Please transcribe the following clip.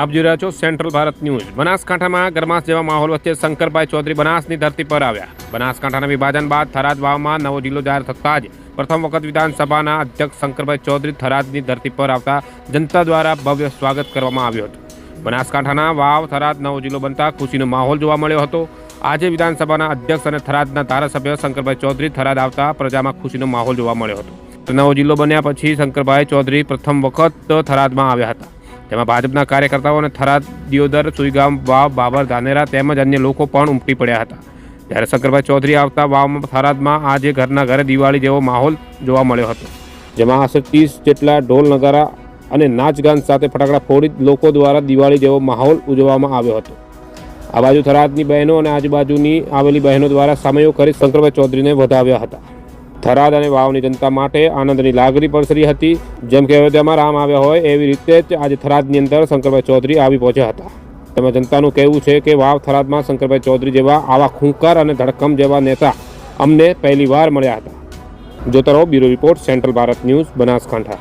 આપ જોઈ રહ્યા છો સેન્ટ્રલ ભારત ન્યૂઝ. બનાસકાંઠામાં ગરમાસ જેવા માહોલ વચ્ચે શંકરભાઈ ચૌધરી બનાસની ધરતી પર આવ્યા. બનાસકાંઠાના વિભાજન બાદ થરાદ વાવમાં નવો જિલ્લો જાહેર થતાં જ પ્રથમ વખત વિધાનસભાના અધ્યક્ષ શંકરભાઈ ચૌધરી થરાદની ધરતી પર આવતા જનતા દ્વારા ભવ્ય સ્વાગત કરવામાં આવ્યું હતું. બનાસકાંઠાના વાવ, થરાદ નવો જિલ્લો બનતા ખુશીનો માહોલ જોવા મળ્યો હતો. આજે વિધાનસભાના અધ્યક્ષ અને થરાદના ધારાસભ્ય શંકરભાઈ ચૌધરી થરાદ આવતા પ્રજામાં ખુશીનો માહોલ જોવા મળ્યો હતો. નવો જિલ્લો બન્યા પછી શંકરભાઈ ચૌધરી પ્રથમ વખત થરાદમાં આવ્યા હતા. તેમાં ભાજપના કાર્યકર્તાઓ અને થરાદ, દિયોદર, સુઈગામ, વાવ, બાબર, ધાનેરા તેમજ અન્ય લોકો પણ ઉમટી પડ્યા હતા. ત્યારે શંકરભાઈ ચૌધરી આવતા વાવમાં, થરાદમાં આજે ઘરના ઘરે દિવાળી જેવો માહોલ જોવા મળ્યો હતો. જેમાં આશરે ત્રીસ જેટલા ઢોલ નગારા અને નાચગાન સાથે ફટાકડા ફોડી લોકો દ્વારા દિવાળી જેવો માહોલ ઉજવવામાં આવ્યો હતો. આ બાજુ થરાદની બહેનો અને આજુબાજુની આવેલી બહેનો દ્વારા સામયો કરી શંકરભાઈ ચૌધરીને વધાવ્યા હતા. થરાદ અને વાવની જનતા માટે આનંદની લાગણી પ્રસરી હતી. જેમ કે અયોધ્યામાં રામ આવ્યા હોય એવી રીતે જ આજે થરાદની અંદર શંકરભાઈ ચૌધરી આવી પહોંચ્યા હતા. તેમાં જનતાનું કહેવું છે કે વાવ થરાદમાં શંકરભાઈ ચૌધરી જેવા આવા ખૂંકાર અને ધડકમ જેવા નેતા અમને પહેલીવાર મળ્યા હતા. જોતા રહો bureau report, central Bharat news, Banaskantha.